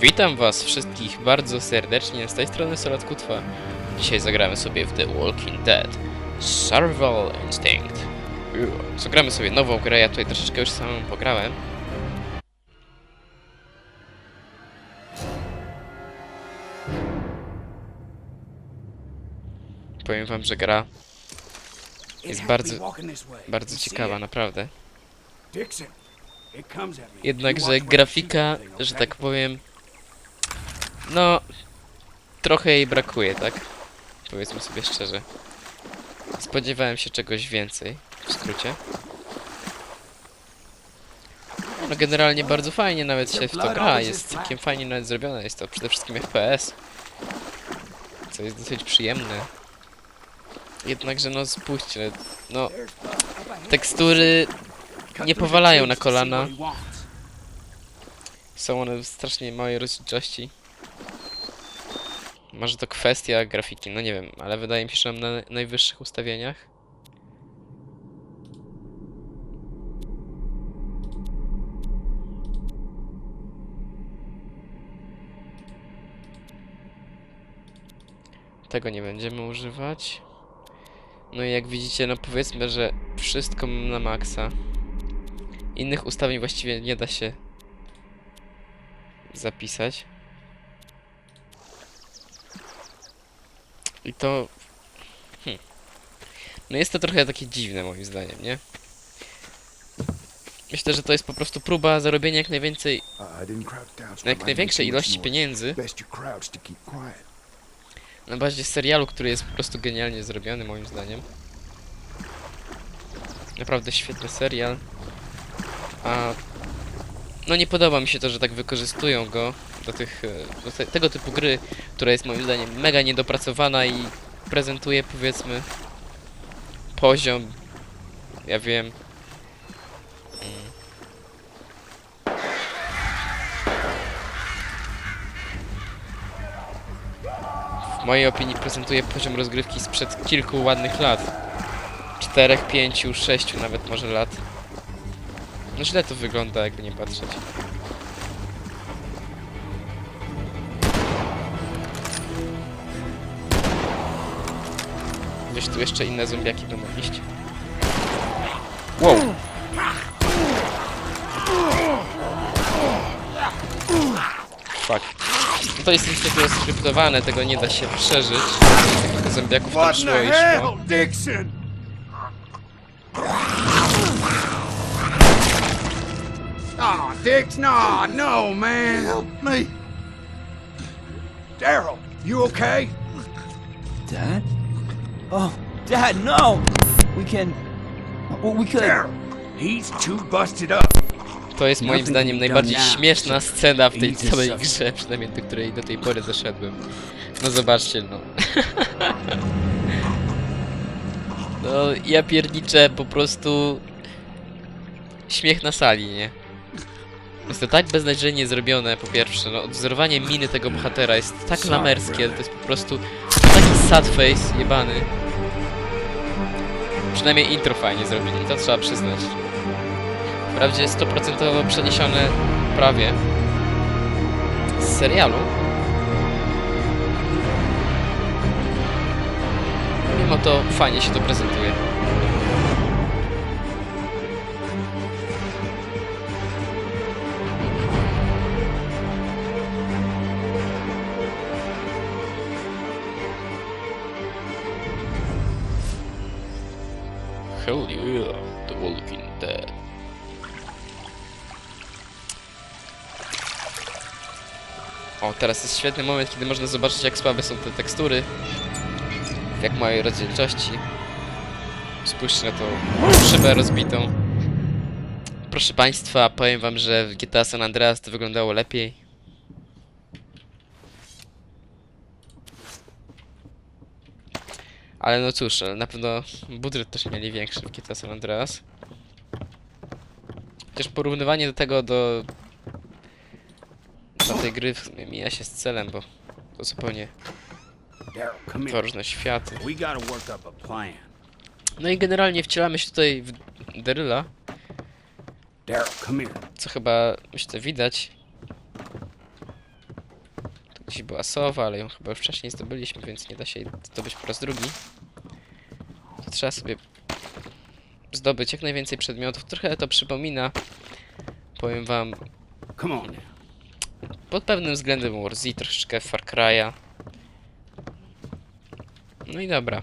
Witam was wszystkich bardzo serdecznie, z tej strony Solat Kutwa. Dzisiaj zagramy sobie w The Walking Dead Survival Instinct. Zagramy sobie nową grę, ja tutaj troszeczkę już samą pograłem. Powiem wam, że gra jest bardzo, bardzo ciekawa, naprawdę. Jednakże grafika, że tak powiem, no, trochę jej brakuje, tak? Powiedzmy sobie szczerze. Spodziewałem się czegoś więcej, w skrócie. No generalnie bardzo fajnie nawet się w to gra, jest całkiem fajnie nawet zrobione, jest to przede wszystkim FPS. Co jest dosyć przyjemne. Jednakże no spójrzcie, no tekstury nie powalają na kolana. Są one w strasznie małej rozdzielczości. Może to kwestia grafiki, no nie wiem, ale wydaje mi się, że mam na najwyższych ustawieniach. Tego nie będziemy używać. No i jak widzicie, no powiedzmy, że wszystko mam na maksa. Innych ustawień właściwie nie da się zapisać. To... Hmm. No jest to trochę takie dziwne moim zdaniem, nie? Myślę, że to jest po prostu próba zarobienia jak najwięcej, jak największej ilości pieniędzy na bazie serialu, który jest po prostu genialnie zrobiony moim zdaniem. Naprawdę świetny serial. A no nie podoba mi się to, że tak wykorzystują go do tych e, do te, tego typu gry, która jest moim zdaniem mega niedopracowana i prezentuje powiedzmy poziom ja wiem w mojej opinii prezentuje poziom rozgrywki sprzed kilku ładnych lat. Czterech, pięciu, sześciu nawet może lat. No źle to wygląda, jakby nie patrzeć. Gdzieś tu jeszcze inne zombiaki będą iść. Wow! Fuck. No to jest niestety skryptowane, tego nie da się przeżyć. Takich zombiaków tam szło i szło. Dixon? Oh, Dix, no, no, man. Help me. Daryl, you okay? Dad? Oh, Dad, no! We can. Well, we could. Daryl, he's too busted up. To jest moim zdaniem najbardziej śmieszna scena w tej całej grze, przynajmniej do której do tej pory doszedłem. No zobaczcie, no. No, ja pierniczę po prostu... Śmiech na sali, nie? Jest to tak beznadziejnie zrobione, po pierwsze, no, odwzorowanie miny tego bohatera jest tak lamerskie, to jest po prostu taki sad face jebany. Przynajmniej intro fajnie zrobili, to trzeba przyznać. Wprawdzie 100% przeniesione prawie z serialu. Mimo to fajnie się to prezentuje. Hell yeah, The Walking Dead. O, teraz jest świetny moment, kiedy można zobaczyć jak słabe są te tekstury. W jak małej rozdzielczości. Spójrzcie na tą szybę rozbitą. Proszę Państwa, powiem Wam, że w GTA San Andreas to wyglądało lepiej. Ale no cóż, na pewno budżet też mieli większy w GTA San Andreas. Chociaż porównywanie do tego do dla tej gry mija się z celem, bo to zupełnie here. różne światy. No i generalnie wcielamy się tutaj w Deryla, co chyba myślę widać. Gdzieś była sowa, ale ją chyba już wcześniej zdobyliśmy, więc nie da się jej zdobyć po raz drugi. To trzeba sobie zdobyć jak najwięcej przedmiotów. Trochę to przypomina, powiem wam, Come on pod pewnym względem War Z, troszeczkę Far Cry'a. No i dobra.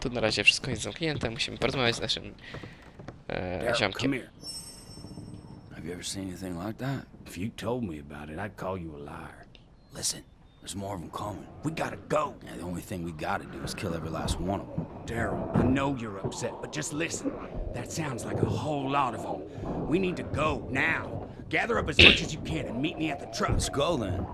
Tu na razie wszystko jest zamknięte, musimy porozmawiać z naszym e, Daryl, ziomkiem. come here. You ever seen anything like that? If you told me about it, I'd call you a liar. Listen, there's more of them coming. We gotta go. Yeah, the only thing we gotta do is kill every last one of them. Daryl, I know you're upset, but just listen. That sounds like a whole lot of them. We need to go now. Gather up as much as you can and meet me at the truck. Let's go then.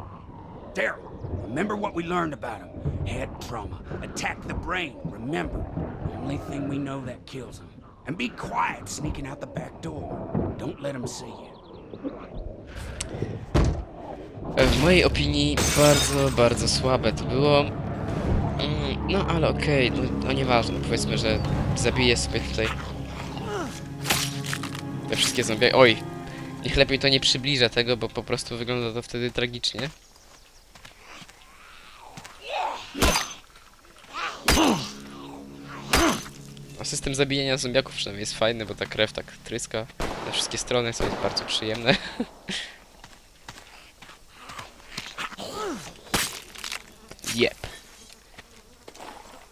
Daryl, remember what we learned about him. Head trauma. Attack the brain. Remember, the only thing we know that kills him. And be quiet sneaking out the back door. Don't let him see you. W mojej opinii bardzo, bardzo słabe to było. Mm, no ale okej, no, no nieważne, powiedzmy, że zabiję sobie tutaj te wszystkie zombie. Oj, niech lepiej to nie przybliża tego, bo po prostu wygląda to wtedy tragicznie. A system zabijania zombiaków przynajmniej jest fajny, bo ta krew tak tryska na wszystkie strony, co jest bardzo przyjemne. Yep.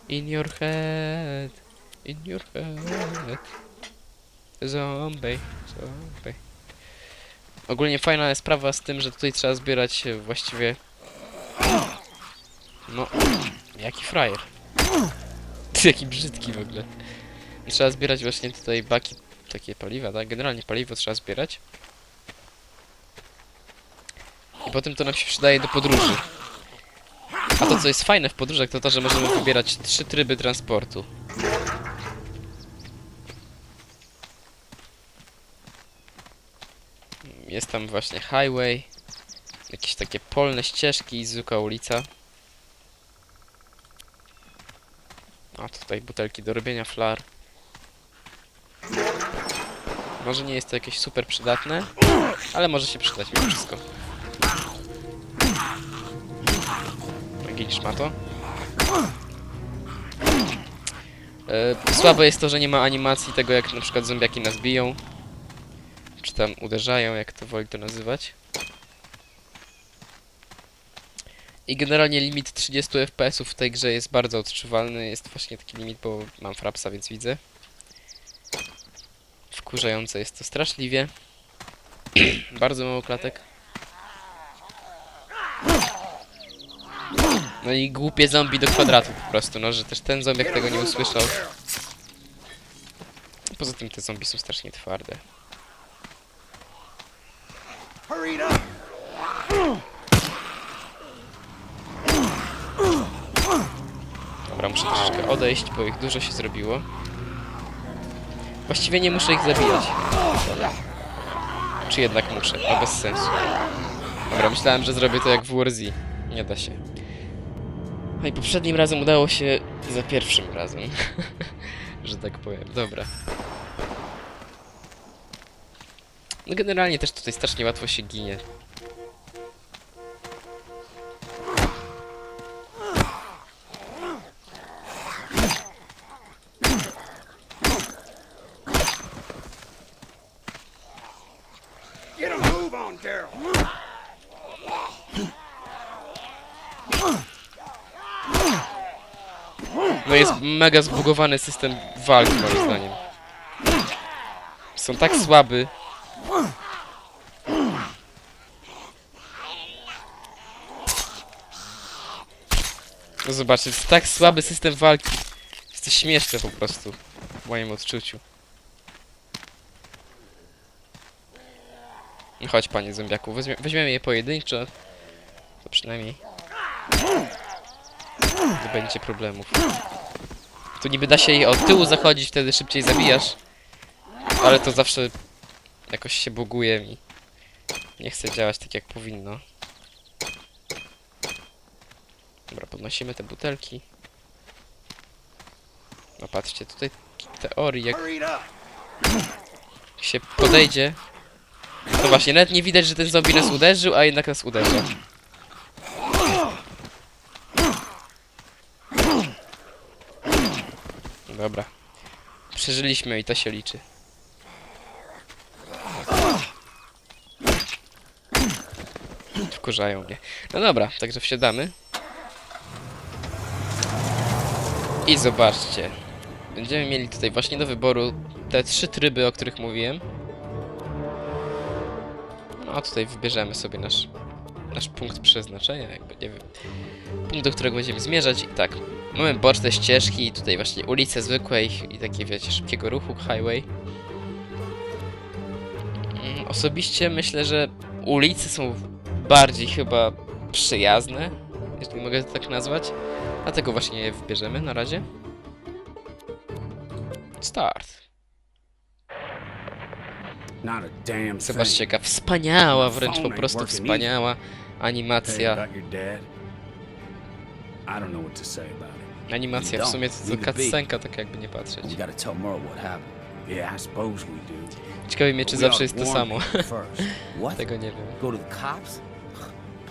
In your head. In your head. Zombie. Zombie. Ogólnie fajna jest sprawa z tym, że tutaj trzeba zbierać e, właściwie... No, jaki frajer. Jaki brzydki w ogóle. Trzeba zbierać właśnie tutaj baki, takie paliwa, tak? Generalnie paliwo trzeba zbierać. I potem to nam się przydaje do podróży. A to, co jest fajne w podróżach, to to, że możemy wybierać trzy tryby transportu. Jest tam właśnie highway, jakieś takie polne ścieżki i zwykła ulica. A tutaj butelki do robienia flar. Może nie jest to jakieś super przydatne, ale może się przydać mimo wszystko. Gilisz ma to? E, słabe jest to, że nie ma animacji tego, jak na przykład zombiaki nas biją. Czy tam uderzają, jak to woli to nazywać. I generalnie limit 30 fps w tej grze jest bardzo odczuwalny. Jest właśnie taki limit, bo mam frapsa, więc widzę. Wkurzające jest to straszliwie. bardzo mało klatek. No i głupie zombie do kwadratu po prostu, no, że też ten zombiak tego nie usłyszał. Poza tym te zombie są strasznie twarde. Dobra, muszę troszeczkę odejść, bo ich dużo się zrobiło. Właściwie nie muszę ich zabijać. Czy jednak muszę? No bez sensu. Dobra, myślałem, że zrobię to jak w War Z. Nie da się. No i poprzednim razem udało się za pierwszym razem. że tak powiem. Dobra. No generalnie też tutaj strasznie łatwo się ginie. Mega zbugowany system walki moim zdaniem. Są tak słaby. No zobaczcie, jest tak słaby system walki. Jest to śmieszne po prostu. W moim odczuciu. No Chodź panie zombiaku, weźmie, weźmiemy je pojedynczo. To przynajmniej nie będzie problemów. Tu niby da się je od tyłu zachodzić, wtedy szybciej zabijasz. Ale to zawsze jakoś się buguje mi. Nie chce działać tak jak powinno. Dobra, podnosimy te butelki. No patrzcie, tutaj teorii, jak się podejdzie No właśnie, nawet nie widać, że ten zombie nas uderzył, a jednak nas uderza. Dobra. Przeżyliśmy i to się liczy. Wkurzają mnie. No dobra, także wsiadamy. I zobaczcie. Będziemy mieli tutaj właśnie do wyboru te trzy tryby, o których mówiłem. No a tutaj wybierzemy sobie nasz, nasz punkt przeznaczenia, jakby nie wiem. Punkt, do którego będziemy zmierzać. I tak, mamy boczne ścieżki, tutaj właśnie ulice zwykłe i, i takie wiecie, szybkiego ruchu, highway. Mm, Osobiście myślę, że ulice są bardziej chyba przyjazne, jeśli mogę to tak nazwać. Dlatego właśnie je wybierzemy na razie. Start. Zobaczcie, jaka wspaniała, wręcz po prostu wspaniała animacja. Animacja, w sumie to, to cutscenka, tak jakby nie patrzeć. We gotta tell Merle what happened. Yeah, I suppose we do. Ciekawe mnie, czy zawsze jest to samo. Tego nie wiem. Go to the cops?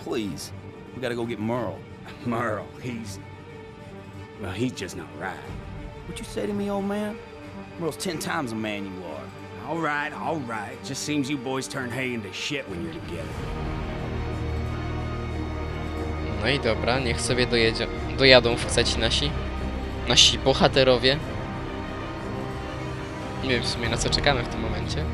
Please. We gotta go get Merle. Merle, he's. Well, he's just not right. What you say to me, old man? Merle's ten times the man you are. All right, all right. Just seems you boys turn hay into shit when you're together. No i dobra, niech sobie dojedzie, dojadą faceci nasi. Nasi bohaterowie. Nie wiem w sumie na co czekamy w tym momencie.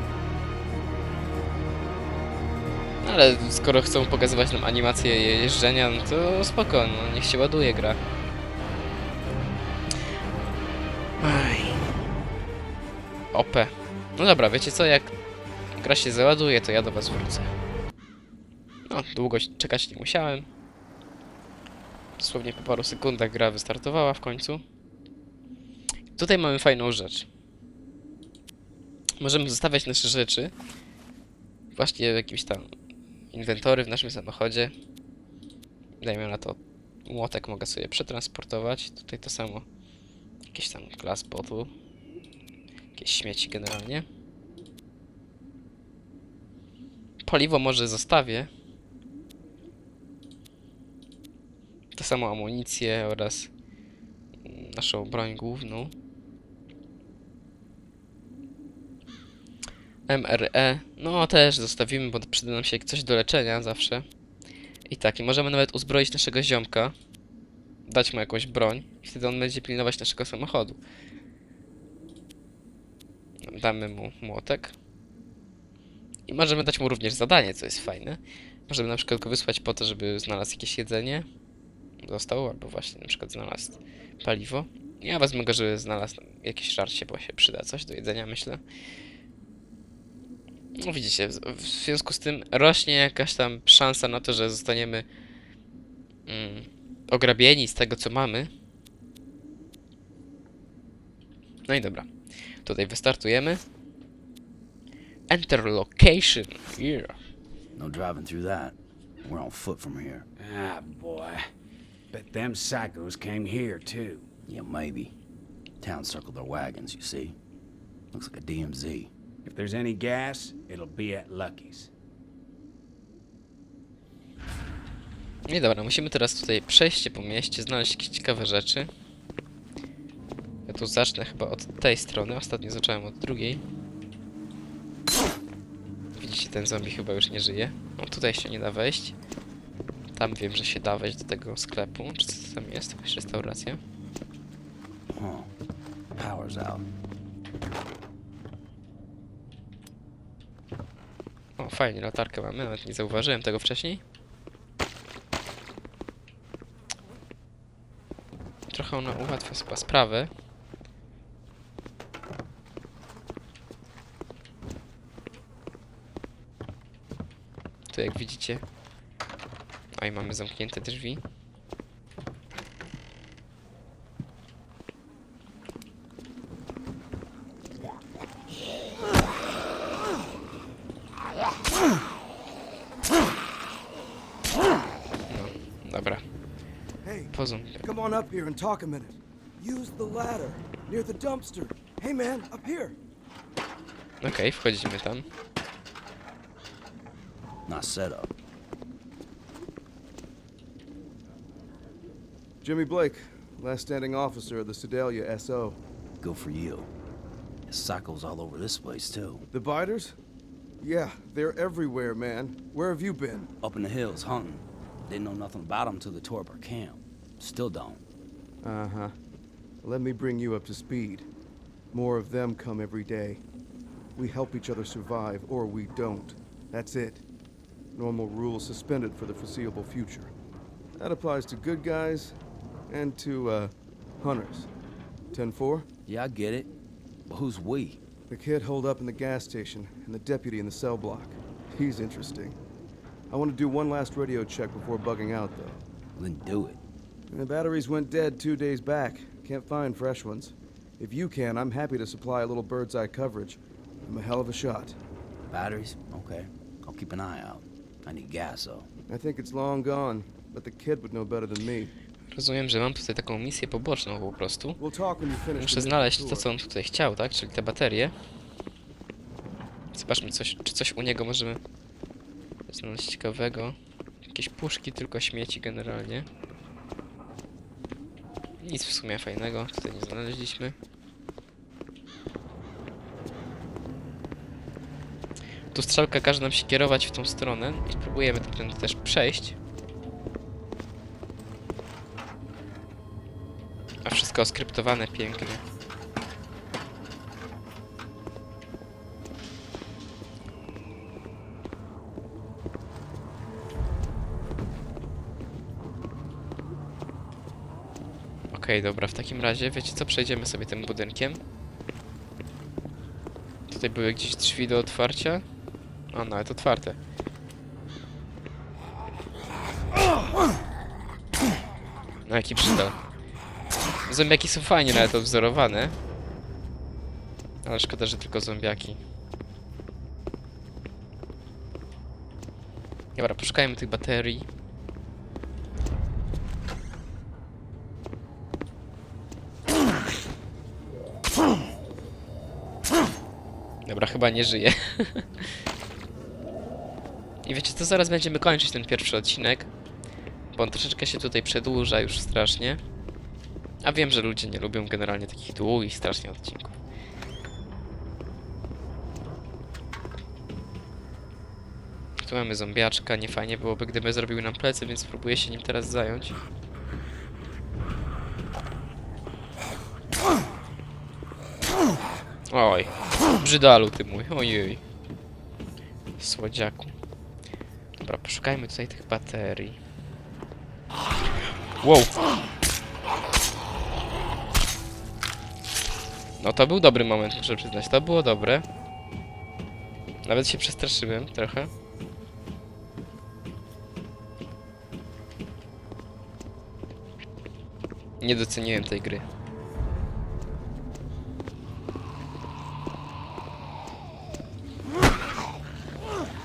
No Ale skoro chcą pokazywać nam animację je- jeżdżenia, no to spoko, no niech się ładuje gra. OP. No dobra, wiecie co, jak gra się załaduje, to ja do was wrócę. No, długo czekać nie musiałem. Dosłownie po paru sekundach gra wystartowała w końcu. Tutaj mamy fajną rzecz. Możemy zostawiać nasze rzeczy właśnie w jakimś tam inwentory w naszym samochodzie. Dajmy na to młotek mogę sobie przetransportować. Tutaj to samo. Jakieś tam glass bottle. Jakieś śmieci generalnie. Paliwo może zostawię. To samo amunicję oraz naszą broń główną. MRE, no też zostawimy, bo przyda nam się coś do leczenia zawsze. I tak, i możemy nawet uzbroić naszego ziomka. Dać mu jakąś broń. I wtedy on będzie pilnować naszego samochodu. Damy mu młotek. I możemy dać mu również zadanie, co jest fajne. Możemy na przykład go wysłać po to, żeby znalazł jakieś jedzenie. Dostał, albo właśnie na przykład znalazł paliwo. Ja wezmę go, żeby znalazł jakieś żarcie, bo się przyda coś do jedzenia, myślę. No widzicie, w, w związku z tym rośnie jakaś tam szansa na to, że zostaniemy mm, ograbieni z tego, co mamy. No i dobra. Tutaj wystartujemy. Enter location. Yeah. No driving through that. We're on foot from here. Ah, boy. Bet them psychos came here, too. Yeah, maybe. Town circled their wagons, you see. Looks like a DMZ. If there's any gas, it'll be at Lucky's. I dobra, musimy teraz tutaj przejść się po mieście, znaleźć jakieś ciekawe rzeczy. Ja tu zacznę chyba od tej strony, ostatnio zacząłem od drugiej. Widzicie, ten zombie chyba już nie żyje. No tutaj się nie da wejść. Tam wiem, że się da wejść do tego sklepu. Czy co tam jest? Jakaś restauracja? Huh. Power's out. O, fajnie, latarkę mamy, nawet nie zauważyłem tego wcześniej. Trochę ona ułatwia chyba sprawę. Tu jak widzicie... I mamy zamknięte drzwi. Dobra, Hey, po zombie. come on up here and talk a minute. Use the ladder near the dumpster. Hey, man, up here. Okej, wchodzimy tam. not setup. Jimmy Blake, last standing officer of the Sedalia SO. Good for you. There's psychos all over this place, too. The biters? Yeah, they're everywhere, man. Where have you been? Up in the hills, hunting. Didn't know nothing about them till they tore up our camp. Still don't. Uh huh. Let me bring you up to speed. More of them come every day. We help each other survive, or we don't. That's it. Normal rules suspended for the foreseeable future. That applies to good guys and to, uh, hunters. 10 4? Yeah, I get it. But who's we? The kid holed up in the gas station, and the deputy in the cell block. He's interesting. I want to do one last radio check before bugging out, though. Then do it. The batteries went dead two days back. Can't find fresh ones. If you can, I'm happy to supply a little bird's eye coverage. I'm a hell of a shot. Batteries? Okay. I'll keep an eye out. I need gas, though. I think it's long gone, but the kid would know better than me. Rozumiem, że mam tutaj taką misję poboczną po prostu. Muszę znaleźć to, co on tutaj chciał, tak? Czyli te baterie. Zobaczmy, coś, czy coś u niego możemy znaleźć ciekawego. Jakieś puszki, tylko śmieci generalnie. Nic w sumie fajnego tutaj nie znaleźliśmy. Tu strzałka każe nam się kierować w tą stronę i spróbujemy tamtędy też przejść. Wszystko skryptowane pięknie. Okej, dobra, w takim razie, wiecie co, przejdziemy sobie tym budynkiem. Tutaj były gdzieś drzwi do otwarcia. A, nawet otwarte. No jaki przydał. Zombiaki są fajnie nawet odwzorowane. Ale szkoda, że tylko zombiaki. Dobra, poszukajmy tych baterii. Dobra, chyba nie żyje. I wiecie co, zaraz będziemy kończyć ten pierwszy odcinek. Bo on troszeczkę się tutaj przedłuża już strasznie. A wiem, że ludzie nie lubią generalnie takich długich strasznie odcinków. Tu mamy zombiaczka, nie fajnie byłoby gdyby zrobił nam plecy, więc spróbuję się nim teraz zająć. Oj, brzydalu ty mój, ojej. Słodziaku. Dobra, poszukajmy tutaj tych baterii. Wow. No to był dobry moment, muszę przyznać. To było dobre. Nawet się przestraszyłem trochę. Nie doceniłem tej gry.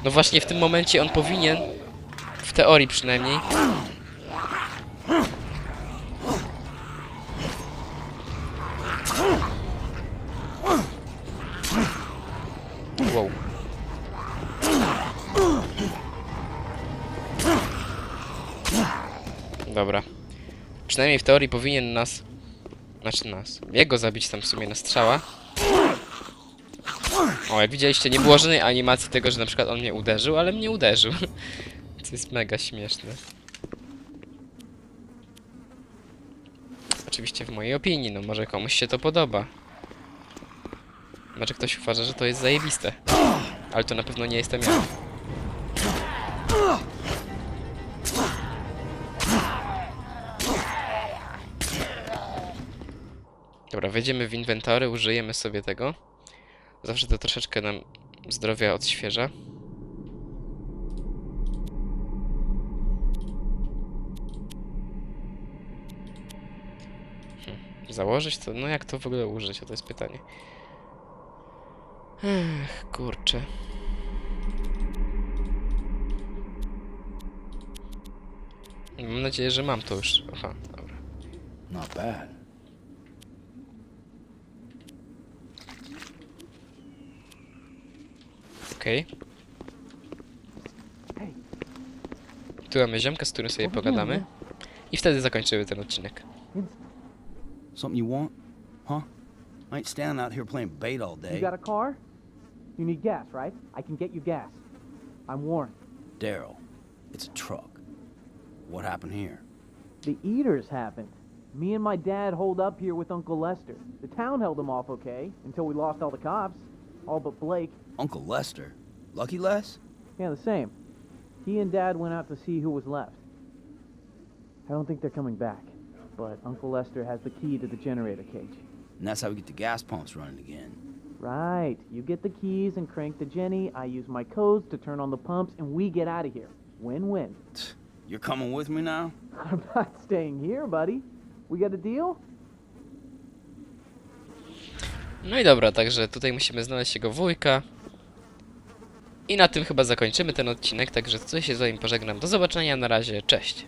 No właśnie w tym momencie on powinien, w teorii przynajmniej, Przynajmniej w teorii powinien nas... Znaczy nas. Jego zabić tam w sumie na strzała. O, jak widzieliście, nie było żadnej animacji tego, że na przykład on mnie uderzył, ale mnie uderzył. To jest mega śmieszne. Oczywiście w mojej opinii, no może komuś się to podoba. Może ktoś uważa, że to jest zajebiste. Ale to na pewno nie jestem ja. Dobra, wejdziemy w inwentory, użyjemy sobie tego. Zawsze to troszeczkę nam zdrowia odświeża. Hm, Założyć to? No jak to w ogóle użyć? O to jest pytanie. Ech, kurczę. Mam nadzieję, że mam to już. Aha, dobra. Not bad. Okej. tu mamy ziomka, z którym sobie pogadamy. I wtedy zakończymy ten odcinek. Something you want? Huh? I ain't standing out here playing bait all day. You got a car? You need gas, right? I can get you gas. I'm Warren. Daryl, it's a truck. What happened here? The eaters happened. Me and my dad holed up here with Uncle Lester. The town held them off okay until we lost all the cops. All but Blake. Uncle Lester? Lucky Les? Yeah, the same. He and Dad went out to see who was left. I don't think they're coming back. But Uncle Lester has the key to the generator cage. And that's how we get the gas pumps running again. Right. You get the keys and crank the Jenny. I use my codes to turn on the pumps, and we get out of here. Win-win. You're coming with me now? I'm not staying here, buddy. We got a deal? No i dobra, także tutaj musimy znaleźć jego wujka. I na tym chyba zakończymy ten odcinek, także tutaj się z wami pożegnam. Do zobaczenia, na razie, cześć.